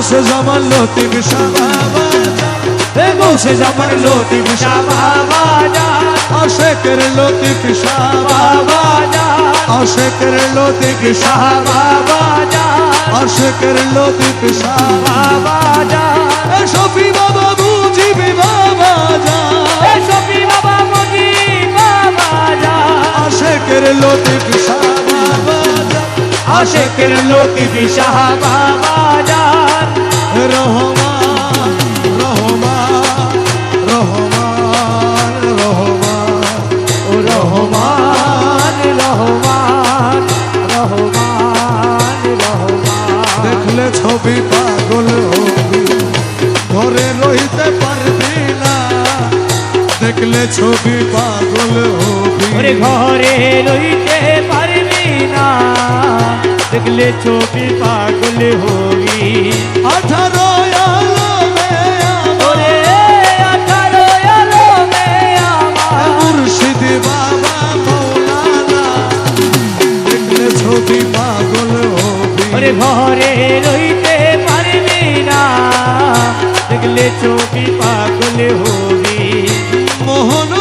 জামান লতিফ শাহ বাবা এ গৌসে জামান লতিফ শাহ বাবা আশেকের লতিফ শাহ বাবা আশেকের লতিফ শাহ বাবা আশেকের লতিফ শাহ বাবা এ শফি বাবা মুজিবি বাবা এ শফি বাবা মজি বাবা জান আশেকের লতিফ শাহ বাবা আশেকের লতিফ শাহ বাবা জান দেখলে ছবি পাগল হবি ঘরে রইতে না দেখলে ঘরে দেখলে ছবি পাগল হবি। আঠারো মুর্শিদ বাবা মৌলানা দেখলে ছবি পাগল হবি। ঘরে রইতে পারবি না দেখলে ছবি পাগল হবি। মোহনবু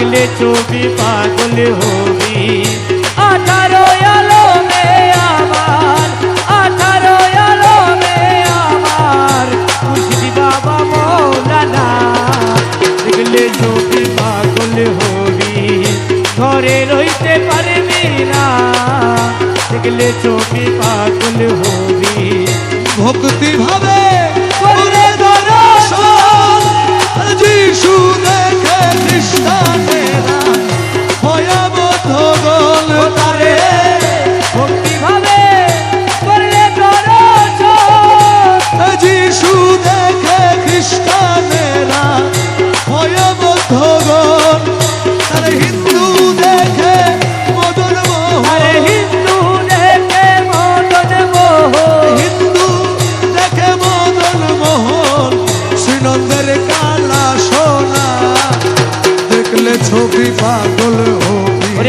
দেখলে ছবি পাগল হবি। আঠারো আলো মে আমার আঠারো আলো মে আমার মুর্শিদি বাবা মৌলানা। পাগল হবি, ঘরে রইতে পারবি না। দেখলে ছবি পাগল হবি।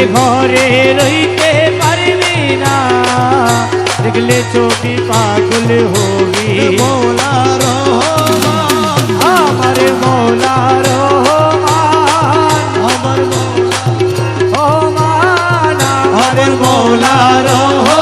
ঘরে রইতে পারবি না। দেখলে চোখে পাগল হবি। মৌলা রহমান আমার মৌলা রহমান। আমার মৌলা। রহমান আমার মৌলা রহমান।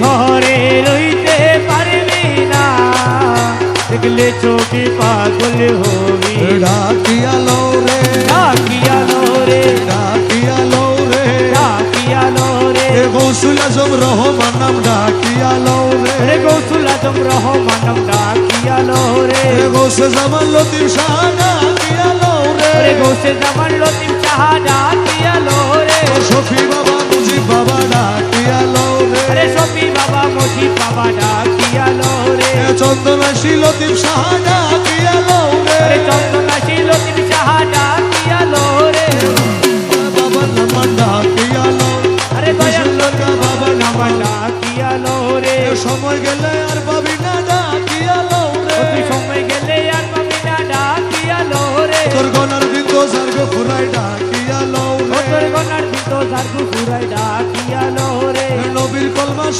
ঘরে রইতে পারবি না। দেখলে চোখে পাগল হবি। ডাকিয়া লো রে। ডাকিয়া লো রে। ডাকিয়া লো রে। ডাকিয়া লো রে গৌসুল আজম রহমান নাম ডাকিয়া রে। রে গৌসুল আজম রহমান নাম ডাকিয়া রে। রে গৌসে জামান লতিফ শাহ ডাকিয়া রে। রে গৌসে জামান লতিফ শাহ ডাকিয়া রে। শফি বাবা মুজিব বাবা ডাকিয়া লো আরে সপি বাবা মজি বাবা ডাকিয়ালো রে। সাহা ডাকিয়ালো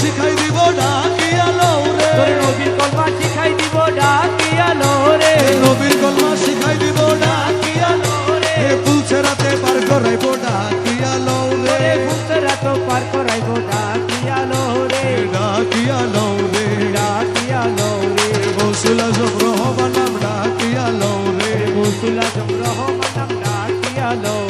শিখাই দিব ডাকিয়া লও রে। তোর নবীর কলমা শিখাই দিব ডাকিয়া লও রে। নবীর কলমা শিখাই দিব ডাকিয়া লও রে। ফুলছে রাতে পার করাইব ডাকিয়া লও রে। ফুলছে রাত পার করাইব ডাকিয়া লও রে। ডাকিয়া লও রে। ডাকিয়া লও রে। বসুলা সব রহমানাম ডাকিয়া লও রে। বসুলা সব রহমানাম ডাকিয়া লও